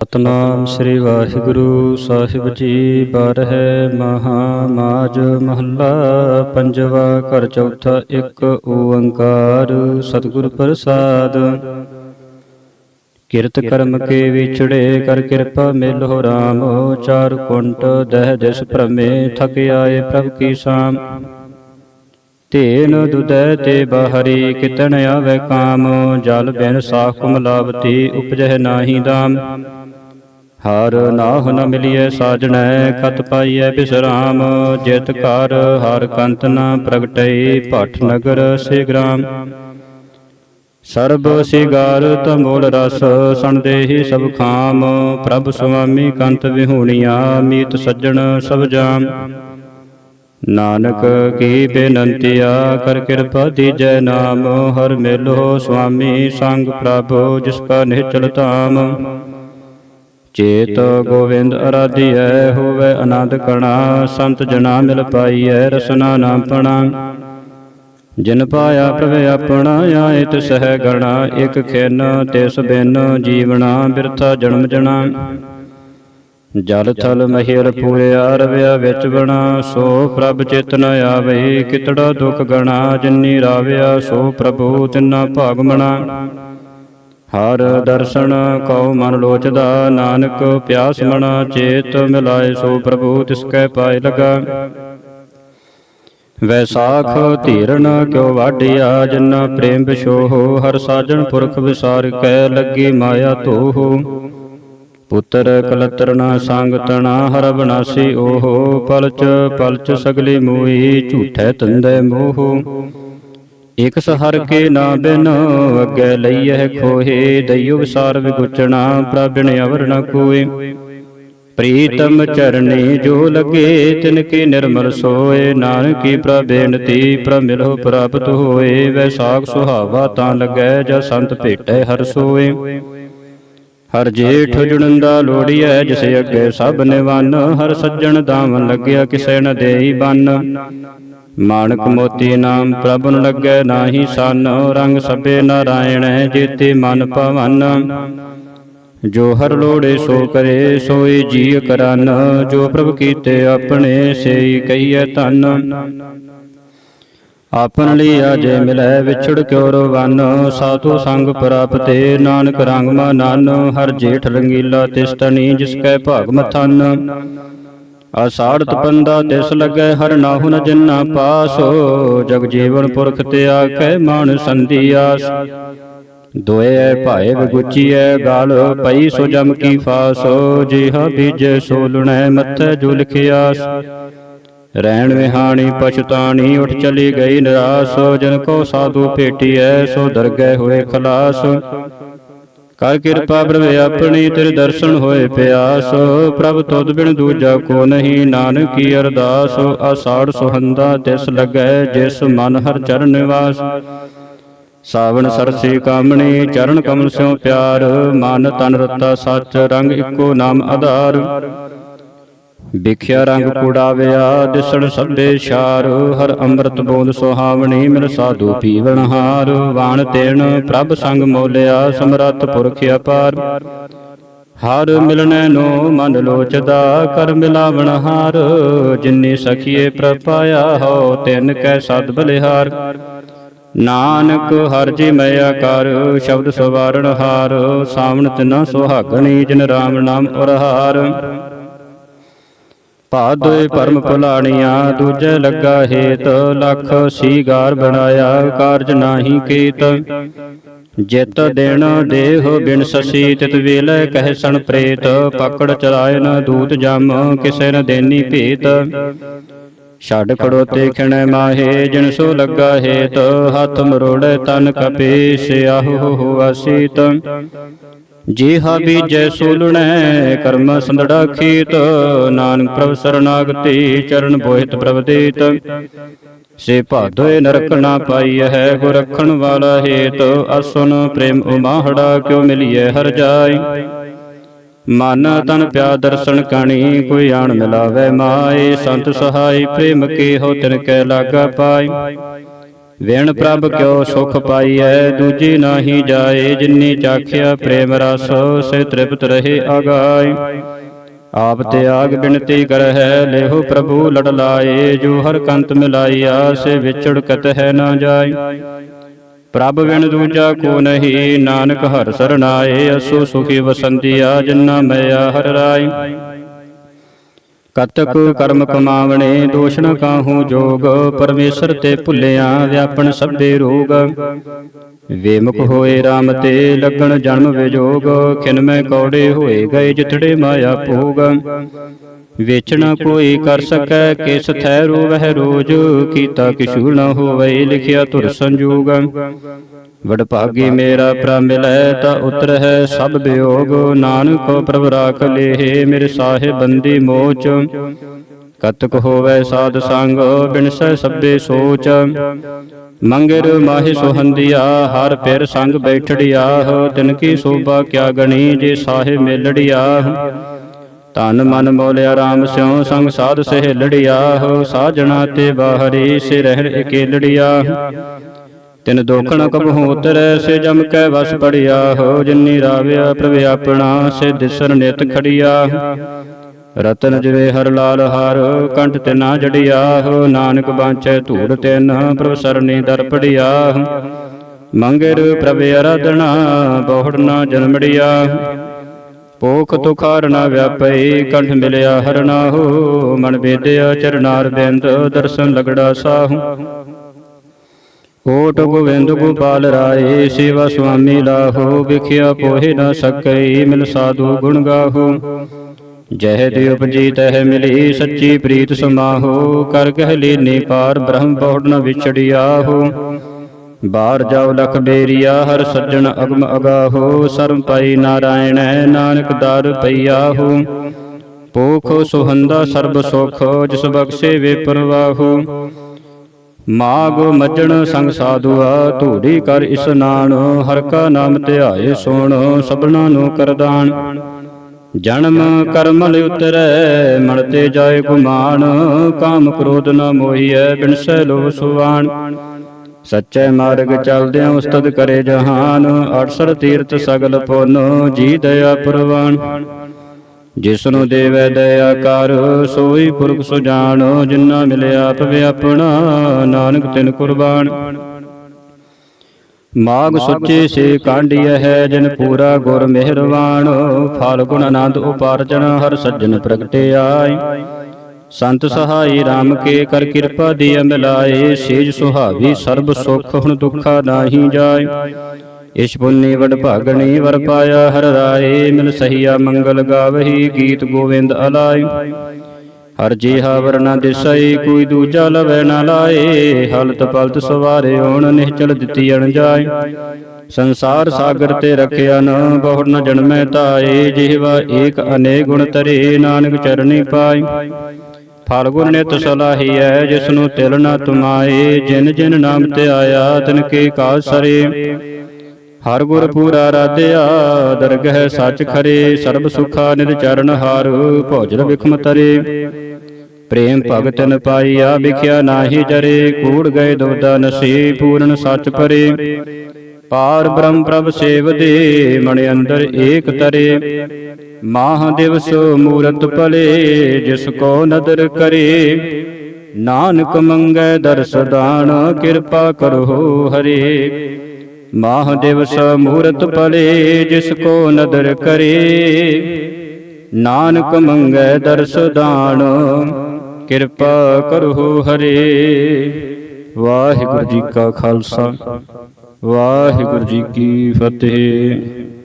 ਸਤਨਾਮ ਸ੍ਰੀ ਵਾਹਿਗੁਰੂ, ਸਾਹਿਬ ਜੀ, ਬਾਰਹਿ ਮਹਾ ਮਾਜ ਮਹੱਲਾ ਪੰਜਵਾ ਘਰ, ਚੌਥਾ ਇੱਕ, ਓੰਕਾਰ, ਸਤਿਗੁਰ ਪ੍ਰਸਾਦ। ਕਿਰਤ ਕਰਮ ਕੇ ਵਿਛੜੇ ਕਰ ਕਿਰਪਾ ਮਿਲੋ ਰਾਮ, ਚਾਰ ਕੁੰਟ ਦਹਿ ਦਿਸ ਭ੍ਰਮੇ ਥਕ ਆਏ ਪ੍ਰਭ ਕੀ ਸਾਮ। ਤੇਨ ਦੁਦੈ ਤੇ ਬਾਹਰੀ ਕਿਤਨ ਆਵੇ ਕਾਮ, ਜਲ ਬਿਨ ਸਾਖ ਕੁਮਲਾਵਤੀ ਉਪਜਹਿ ਨਾਹੀ ਦਾਮ। ਹਰ ਨਾਹ ਨ ਮਿਲਿਐ ਸਾਜਣੈ ਖਤ ਪਾਈਐ ਬਿਸਰਾਮ ਜਿਤ ਘਰ ਹਰ ਕੰਤ ਨ ਪ੍ਰਗਟੈ ਭਟ ਨਗਰ ਸੇ ਗ੍ਰਾਮ। ਸਰਬ ਸਿਗਾਰ ਤਮੋਲ ਰਸ ਸੰਦੇਹੀ ਸਭ ਖਾਮ ਪ੍ਰਭ ਸੁਆਮੀ ਕੰਤ ਵਿਹੂਣੀਆਂ ਮੀਤ ਸੱਜਣ ਸਭ ਜਾਮ। ਨਾਨਕ ਕੀ ਬੇਨੰਤੀਆ ਕਰ ਕਿਰਪਾ ਦੀਜੈ ਨਾਮ ਹਰ ਮੇਲੋ ਸੁਆਮੀ ਸੰਗ ਪ੍ਰਭ ਜਿਸ ਕਾ ਨਿਹਚਲ ਧਾਮ। ਚੇਤ ਗੋਵਿੰਦ ਅਰਾਧਿਐ ਹੋਵੇ ਆਨੰਦ ਕਣਾ ਸੰਤ ਜਨਾ ਮਿਲ ਪਾਈਐ ਰਸਨਾ ਨਾਮ ਪਣਾ। ਜਿਨ ਪਾਇਆ ਪ੍ਰਭ ਆਪਣਾ ਆਏ ਤਿਸਹਿ ਗਣਾ ਇਕ ਖਿਨ ਤਿਸ ਬਿਨ ਜੀਵਣਾ ਬਿਰਥਾ ਜਨਮ ਜਣਾ ਜਲ ਥਲ ਮਹਿਲ ਪੂਰਿਆ ਰਵਿਆ ਵਿੱਚ ਬਣਾ ਸੋ ਪ੍ਰਭ ਚੇਤਨ ਆਵੇ ਕਿਤੜਾ ਦੁਖ ਗਣਾ ਜਿਨੀ ਰਾਵਿਆ ਸੋ ਪ੍ਰਭੂ ਤਿਨਾ ਭਾਗ ਮਣਾ। ਹਰ ਦਰਸ਼ਨ ਕਉ ਮਨ ਲੋਚਦਾ। ਨਾਨਕ ਪਿਆਸ ਮਣਾ ਚੇਤ ਮਿਲਾਏ, ਸੋ ਪ੍ਰਭੂ ਤਿਸ ਕੈ ਪਾਏ ਲਗਾ। ਵੈਸਾਖ ਧੀਰਨ ਕਿਉ ਵਾਢਿਆ, ਜਿਨਾ ਪ੍ਰੇਮ ਵਿਛੋਹ, ਹਰ ਸਾਜਣ ਪੁਰਖ ਵਿਸਾਰ ਕੈ ਲੱਗੀ ਮਾਇਆ ਧੋਹ। ਪੁੱਤਰ ਕਲਤਰਨਾ ਸੰਗ ਹਰ ਬਨਾਸੀ ਓਹ। ਪਲਚ ਪਲਚ ਸਗਲੀ ਮੋਈ, ਝੂਠੈ ਤੰਦੈ ਮੋਹ। ਇਕ ਸਹਰ ਕੇ ਨਾ ਬਿਨ ਅੱਗੇ ਲਈਐ ਖੋਹੇ ਦਈਓ ਵਿਸਾਰ ਵਿਗੁਚਣਾ ਪ੍ਰਭਿਨ ਅਵਰ ਨ ਕੋਏ। ਪ੍ਰੀਤਮ ਚਰਣੀ ਜੋ ਲਗੇ, ਤਿਨ ਕੀ ਨਿਰਮਲ ਸੋਏ। ਨਾਨਕੀ ਪ੍ਰਬੇਨਤੀ ਪ੍ਰਮਿਲੋ ਪ੍ਰਾਪਤ ਹੋਏ। ਵੈਸਾਖ ਸੁਹਾਵਾ ਤਾਂ ਲੱਗੈ, ਜਾਂ ਸੰਤ ਭੇਟੈ ਹਰ ਸੋਏ। ਹਰ ਜੇਠ ਜੁਣੰਦਾ ਲੋੜੀਐ, ਜਿਸੇ ਅੱਗੇ ਸਭ ਨਿਵਨ। ਹਰ ਸੱਜਣ ਦਾਮਨ ਲੱਗਿਆ, ਕਿਸੈ ਨ ਦੇਈ ਬੰਨ। ਮਾਣਕ ਮੋਤੀ ਨਾਮ ਪ੍ਰਭ ਨੂੰ ਲੱਗੈ ਨਾਹੀ ਸਨ, ਰੰਗ ਸਭੇ ਨਾਰਾਇਣ ਜੀਤੇ ਮਨ ਭਵਨ ਜੋ ਹਰ ਲੋੜੇ ਸੋ ਕਰੇ, ਸੋਈ ਜੀ ਕਰਨ। ਜੋ ਪ੍ਰਭ ਕੀਤੇ ਆਪਣੇ, ਸੇਈ ਕਹੀਐ ਧਨ। ਆਪਨ ਲਈ ਅਜੇ ਮਿਲੈ ਵਿਛੜ ਕਿਉ ਰਵਨ? ਸਾਧੂ ਸੰਗ ਪ੍ਰਾਪਤੇ, ਨਾਨਕ ਰੰਗ ਮਾਨਨ। ਹਰ ਜੇਠ ਰੰਗੀਲਾ ਤਿਸਤਨੀ ਜਿਸ ਕੈ ਭਾਗ ਮਥਨ ਆਸਾੜਤ ਪੰਦਾ ਤਿਸ ਲੱਗੈ ਹਰ ਨਾਹੁ ਜਿਨਾ ਪਾਸੋ, ਜਗ ਜੀਵਨ ਪੁਰਖ ਤੇ ਆਖੈ ਮਾਨ ਸੰਧੀ ਆਸ। ਦੋਏ ਭਾਏ ਵਿਗੁਚੀਐ ਗਾਲ, ਪਈ ਸੋ ਜਮ ਕੀ ਫਾਸੋ, ਜਿਹਾ ਬੀਜੈ ਸੋ ਲੁਣੈ ਮੱਥੈ ਜੋ ਲਿਖਿਆਸ। ਰਹਿਣ ਵਿਹਾਣੀ ਪਛਤਾਣੀ, ਉਠ ਚਲੀ ਗਈ ਨਿਰਾਸ, ਜਨ ਕੋ ਸਾਧੂ ਭੇਟੀਐ, ਸੋ ਦਰਗਹਿ ਹੋਏ ਖਲਾਸ। ਕਰ ਕਿਰਪਾ ਪ੍ਰਭ ਆਪਣੀ ਤੇਰੇ ਦਰਸ਼ਨ ਹੋਏ ਪਿਆਸ। ਪ੍ਰਭ ਤੁਧ ਬਿਨ ਦੂਜਾ ਕੋ ਨਹੀਂ ਨਾਨਕੀ ਅਰਦਾਸ। ਆਸਾੜ ਸੁਹੰਦਾ ਤਿਸ ਲੱਗੈ ਜਿਸ ਮਨ ਹਰ ਚਰਨ ਨਿਵਾਸ। ਸਾਵਣ ਸਰਸੀ ਕਾਮਣੀ ਚਰਨ ਕਮਲ ਸਿਉ ਪਿਆਰ। ਮਨ ਤਨ ਰਤਾ ਸੱਚ ਰੰਗ ਇੱਕੋ ਨਾਮ ਆਧਾਰ। ਵਿਖਿਆ ਰੰਗ ਕੁੜਾਵਿਆ ਦਿਸਣ ਸਭੇ ਛਾਰ, ਹਰ ਅੰਮ੍ਰਿਤ ਬੋਲ ਸੁਹਾਵਣੀ, ਮਿਲ ਸਾਧੂ ਪੀਵਣ ਹਾਰ, ਵਾਣ ਤੇਣ, ਪ੍ਰਭ ਸੰਗ ਮੋਲਿਆ, ਸਮਰੱਥ ਪੁਰਖ ਅਪਾਰ। ਹਰ ਮਿਲਣੈ ਨੋ ਮਨ ਲੋਚਦਾ, ਕਰ ਮਿਲਾਵਣ ਹਾਰ, ਜਿਨੀ ਸਖੀਏ ਪ੍ਰਪਾਇਆ ਹੋ, ਤਿਨ ਕੈ ਸਦ ਬਲਿਹਾਰ। ਨਾਨਕ ਹਰ ਜੀ ਮਇਆ ਕਰ, ਸ਼ਬਦ ਸਵਾਰਣ ਹਾਰ, ਸਾਵਣ ਤਿਨਾ ਸੁਹਾਗਣੀ, ਜਿਨ ਰਾਮ ਨਾਮ ਉਰਹਾਰ। ਭਾਦੋਏ ਪਰਮ ਭੁਲਾਣੀਆਂ ਦੂਜੇ ਲੱਗਾ ਹੇਤ ਲੱਖ ਸੀਗਾਰ ਬਣਾਇਆ ਕਾਰਜ ਨਾਹੀ ਕੀਤ। ਜਿਤ ਦੇਣ ਦੇਹ ਬਿਨ ਸਸੀ ਤਿਤ ਵੇਲੇ ਕਹਿ ਸਣ ਪ੍ਰੇਤ ਪਕੜ ਚਰਾਇਨ ਦੂਤ ਜਮ ਕਿਸੇ ਨ ਦੇਨੀ ਭੇਤ। ਛੱਡ ਖੜੋਤੇ ਖਿਣੈ ਮਾਹੇ ਜਿਨ ਸੋ ਲੱਗਾ ਹੇਤ ਹੱਥ ਮਰੋੜੇ ਤਨ ਕਪੇ ਸਿਆਹੋ ਹੋਵਾਸੀਤ ਜੀ ਹਾ ਬੀਜੈ ਸੋਲਣੈ ਕਰਮ ਸੰਦੜਾ ਖੀਤ ਨਾਨਕ ਪ੍ਰਭ ਸਰਨਾਗਤੀ ਚਰਨ ਬੋਹਿਤ ਪ੍ਰਭ ਦੇਤ। ਸੇ ਭਾਦੋਏ ਨਰਕ ਨਾ ਪਾਈ ਹੈ ਗੁਰ ਰਖਣ ਵਾਲਾ ਹੇਤ। ਅਸੁਨ ਪ੍ਰੇਮ ਉਮਾਹੜਾ ਕਿਉ ਮਿਲੀਐ ਹਰ ਜਾਈ? ਮਨ ਤਨ ਪਿਆ ਦਰਸ਼ਨ ਕਣੀ ਕੋਈ ਆਣ ਮਿਲਾਵੇ ਮਾਏ ਸੰਤ ਸਹਾਈ ਪ੍ਰੇਮ ਕੇ ਹੋ ਤਿਨ ਕੈ ਲਾਗਾ ਪਾਈ। ਵਿਣ ਪ੍ਰਭ ਕਿਉ ਸੁਖ ਪਾਈਐ, ਦੂਜੀ ਨਾਹੀ ਜਾਏ, ਜਿਨੀ ਚਾਖਿਆ ਪ੍ਰੇਮ ਰਸ ਸੇ ਤ੍ਰਿਪਤ ਰਹੇ ਆਗਾਏ ਆਪ ਤੇ ਤਿਆਗ ਬਿਨਤੀ ਕਰਹਿ, ਲੇਹੋ ਪ੍ਰਭੂ ਲੜ ਲਾਏ, ਜੋ ਹਰ ਕੰਤ ਮਿਲਾਈਆ ਸੇ ਵਿਚੜ ਕਤ ਹੈ ਨਾ ਜਾਏ ਪ੍ਰਭ ਵਿਣ ਦੂਜਾ ਕੋ ਨਹੀਂ, ਨਾਨਕ ਹਰ ਸਰਨਾਏ ਅਸੋ ਸੁਖੀ ਵਸੰਤੀਆ, ਜਿਨਾ ਮਇਆ ਹਰ ਰਾਏ ਕਤਕ ਕਰਮ ਕਮਾਵਣੇ ਦੋਸ਼ਣ ਨ ਕਾਹੂ ਜੋਗ, ਪਰਮੇਸ਼ਰ ਤੇ ਭੁੱਲਿਆ ਵਿਆਪਨ ਸਭੇ ਰੋਗ। ਵੇਮੁਖ ਹੋਏ RAM ਤੇ ਲੱਗਣ ਜਨਮ ਵਿਜੋਗ ਖਿਨ ਮੈਂ ਕੌੜੇ ਹੋਏ ਗਏ ਜਿਤੜੇ ਮਾਇਆ ਭੋਗ। ਵੇਚਣਾ ਕੋਈ ਕਰ ਸਕੈ, ਕਿਸ ਥੈ ਰੋਵਹਿ ਰੋਜ, ਕੀਤਾ ਕਿਛੂ ਨ ਹੋਵੇ ਲਿਖਿਆ ਧੁਰ ਸੰਜੋਗ। ਵਡ ਭਾਗੀ ਮੇਰਾ ਪ੍ਰਭ ਮਿਲੈ ਤਾ ਉਤਰ ਹੈ ਸਭ ਬਿਯੋਗ ਨਾਨਕ ਪ੍ਰਭ ਰਾਖ ਲੇਹ ਮੇਰੇ ਸਾਹਿਬ ਬੰਦੀ ਮੋਚ। ਕਤਕ ਹੋਵੇ ਸਾਧ ਸੰਗ, ਬਿਨਸੈ ਸਭੇ ਸੋਚ। ਮੰਗਰ ਮਾਹਿ ਸੁਹੰਦੀਆ, ਹਰ ਫਿਰ ਸੰਗ ਬੈਠੜਿਆਹ ਤਿਨ ਕੀ ਸੋਭਾ ਕਿਆ ਗਣੀ, ਜੇ ਸਾਹਿਬ ਮਿਲੜਿਆਹ ਤਨ ਮਨ ਮੋਲਿਆ ਰਾਮ ਸਿਉ, ਸੰਗ ਸਾਧ ਸਹਿਲੜਿਆਹ ਸਾਜਣਾ ਤੇ ਬਾਹਰੀ ਸੇ ਰਹਿ ਤਿਨ ਦੋਖਣ ਕਬਹੂ ਉਤਰੈ ਸੇ ਜਮ ਕੈ ਵਸ ਪੜਿਆ ਹੋ ਜਿਨੀ ਰਾਵਿਆ ਪ੍ਰਭ ਆਪਣਾ ਸੇ ਦਿਸਰ ਨਿਤ ਖੜਿਆ। ਰਤਨ ਜਿਵੇ ਹਰ ਲਾਲ ਹਾਰ ਕੰਠ ਤੇ ਨਾ ਜੜਿਆ ਹੋ ਨਾਨਕ ਬਾਂਚੈ ਧੂੜ ਤਿਨ ਪ੍ਰਭ ਸਰਨੀ ਦਰ ਪੜਿਆ। ਮੰਗਰ ਪ੍ਰਭ ਅਰਾਧਨਾ ਬਹੁੜ ਨਾ ਜਨਮੜਿਆ ਪੋਖ ਤੁਖਾਰ ਨਾ ਵਿਆਪਈ ਕੰਠ ਮਿਲਿਆ ਹਰਨਾ ਹੋ ਮਨ ਵੇਦਿਆ ਚਰਨਾਰ ਬਿੰਦ ਦਰਸ਼ਨ ਲਗੜਾ ਸਾਹੂ। ਓਟ ਗੋਵਿੰਦ ਗੋਪਾਲ ਰਾਏ, ਸੇਵਾ ਸੁਆਮੀ ਲਾਹੋ, ਵਿਖਿਆ ਪੋਹਿ ਨ ਸਕਈ, ਮਿਲ ਸਾਧੂ ਗੁਣ ਗਾਹੋ। ਜਹ ਦੇ ਉਪਜੀ ਤਹ ਮਿਲੀ, ਸੱਚੀ ਪ੍ਰੀਤ ਸਮਾਹੋ। ਕਰ ਕਹਿ ਲੀਨੀ ਪਾਰ, ਬ੍ਰਹਮ ਬਹੁੜ ਨ ਵਿਛੜਿਆਹੋ। ਬਾਹਰ ਜਾਉ ਲਖ ਬੇਰੀਆ, ਹਰ ਸੱਜਣ ਅਗਮ ਅਗਾਹੋ। ਸਰਮ ਪਾਈ ਨਾਰਾਇਣ ਨਾਨਕ ਦਰ ਪਈਆਹੋ। ਪੋਖ ਸੁਹੰਦਾ ਸਰਬ ਸੁਖ, ਜਿਸ ਬਖਸ਼ੇ ਵੇ ਪਰਵਾਹੋ। ਮਾਗ ਮੱਜਣ ਸੰਗ ਸਾਧੂਆ, ਧੂੜੀ ਕਰ ਇਸਨਾਨ ਹਰ ਕਾ ਨਾਮ ਧਿਆਏ ਸੁਣ, ਸਭਨਾ ਨੂੰ ਕਰਦਾਨ ਜਨਮ ਕਰਮ ਲਿ ਉਤਰੈ, ਮਨ ਤੇ ਜਾਏ ਗੁਮਾਨ, ਕਾਮ ਕ੍ਰੋਧ ਨ ਮੋਹੀਐ ਬਿਨਸੈ ਲੋਭ ਸੁਵਾਨ ਸੱਚੇ ਮਾਰਗ ਚਲਦਿਆਂ ਉਸਤਤ ਕਰੇ ਜਹਾਨ, ਅੜਸਰ ਤੀਰਥ ਸਗਲ ਪੁੰਨ, ਜੀ ਦਇਆ ਪ੍ਰਵਾਨ ਜਿਸਨੂੰ ਦੇਵੈ ਦਇਆ ਕਰ ਸੋਈ ਪੁਰਖ ਸੁਜਾਨ ਜਿਨ੍ਹਾਂ ਮਿਲਿਆ ਪਵੇ ਆਪਣਾ। ਨਾਨਕ ਤਿਨ ਕੁਰਬਾਨ। ਮਾਗ ਸੁੱਚੇ ਸੇ ਕਾਂਡੀਐ ਹੈ, ਜਿਨ ਪੂਰਾ ਗੁਰ ਮਿਹਰਵਾਨ। ਫਲ ਗੁਣ ਆਨੰਦ ਉਪਾਰਜਨ, ਹਰ ਸੱਜਣ ਪ੍ਰਗਟੇ ਆਈ। ਸੰਤ ਸਹਾਈ RAM ਕੇ ਕਰ ਕਿਰਪਾ ਦੀ ਮਿਲਾਏ ਸੇਜ ਸੁਹਾਵੀ ਸਰਬ ਸੁਖ, ਹੁਣ ਦੁੱਖਾ ਨਾਹੀ ਜਾਏ। ਇਸ ਪੁੰਨੀ ਵਡ ਭਾਗਣੀ ਵਰ ਪਾਇਆ ਹਰ ਰਾਏ, ਮਿਲ ਸਹੀਆ ਮੰਗਲ ਗਾਵਹੀ, ਗੀਤ ਗੋਵਿੰਦ ਅਲਾਈ ਹਰ ਜੀਹਾ ਵਰਨਾ ਦਿਸਈ, ਕੋਈ ਦੂਜਾ ਲਵੈ ਨਾ ਲਾਏ। ਹਲਤ ਪਲਤ ਸਵਾਰੇ, ਓਣ ਨਿਹਚਲ ਦਿੱਤੀ ਅਣ ਜਾਏ ਸੰਸਾਰ ਸਾਗਰ ਤੇ ਰਖਿਆ ਨ ਬਹੁੜ ਨ ਜਨਮੈ ਤਾਏ। ਜਿਹਵਾ ਏਕ ਅਨੇ ਗੁਣ ਤਰੇ ਨਾਨਕ ਚਰਨੀ ਪਾਈ ਫਲ ਗੁਣ ਤਸਲਾਹੀ ਹੈ ਜਿਸ ਨੂੰ ਤਿਲ ਨਾ ਤੁਮਾਏ। ਜਿਨ ਜਿਨ ਨਾਮ ਤੇ ਆਇਆ, ਤਿਨ ਕੇ ਕਾਜ ਸਰੇ। ਹਰ ਗੁਰ ਪੂਰਾ ਰਾਧਿਆ, ਦਰਗਹਿ ਸੱਚ ਖਰੇ, ਸਰਬ ਸੁਖਾ ਨਿਤ ਚਰਨ ਹਾਰ, ਭੋਜਨ ਵਿਖਮ ਤਰੇ। ਪ੍ਰੇਮ ਭਗਤਨ ਪਾਈਆ, ਵਿਖਿਆ ਨਾਹੀ ਜਰੇ, ਕੂੜ ਗਏ ਦੁਬਦਾ ਨਸੀ, ਪੂਰਨ ਸੱਚ ਪਰੇ। ਪਾਰ ਬ੍ਰਹਮ ਪ੍ਰਭ ਸੇਵਦੇ ਮਣ ਅੰਦਰ ਏਕ ਤਰੇ। ਮਾਹ ਦਿਵਸ ਮੂਰਤ ਭਲੇ, ਜਿਸ ਕੋ ਨਦਰ ਕਰੇ। ਨਾਨਕ ਮੰਗੈ ਦਰਸ ਦਾਨ, ਕਿਰਪਾ ਕਰੋ ਹਰੇ। ਮਾਹ ਦਿਵਸ ਮੂਰਤ ਭਲੇ ਜਿਸ ਕੋ ਨਦਰ ਕਰੇ। ਨਾਨਕ ਮੰਗੈ ਦਰਸ ਦਾਨ, ਕਿਰਪਾ ਕਰੋ ਹਰੇ। ਵਾਹਿਗੁਰੂ ਜੀ ਕਾ ਖਾਲਸਾ, ਵਾਹਿਗੁਰੂ ਜੀ ਕੀ ਫਤਿਹ।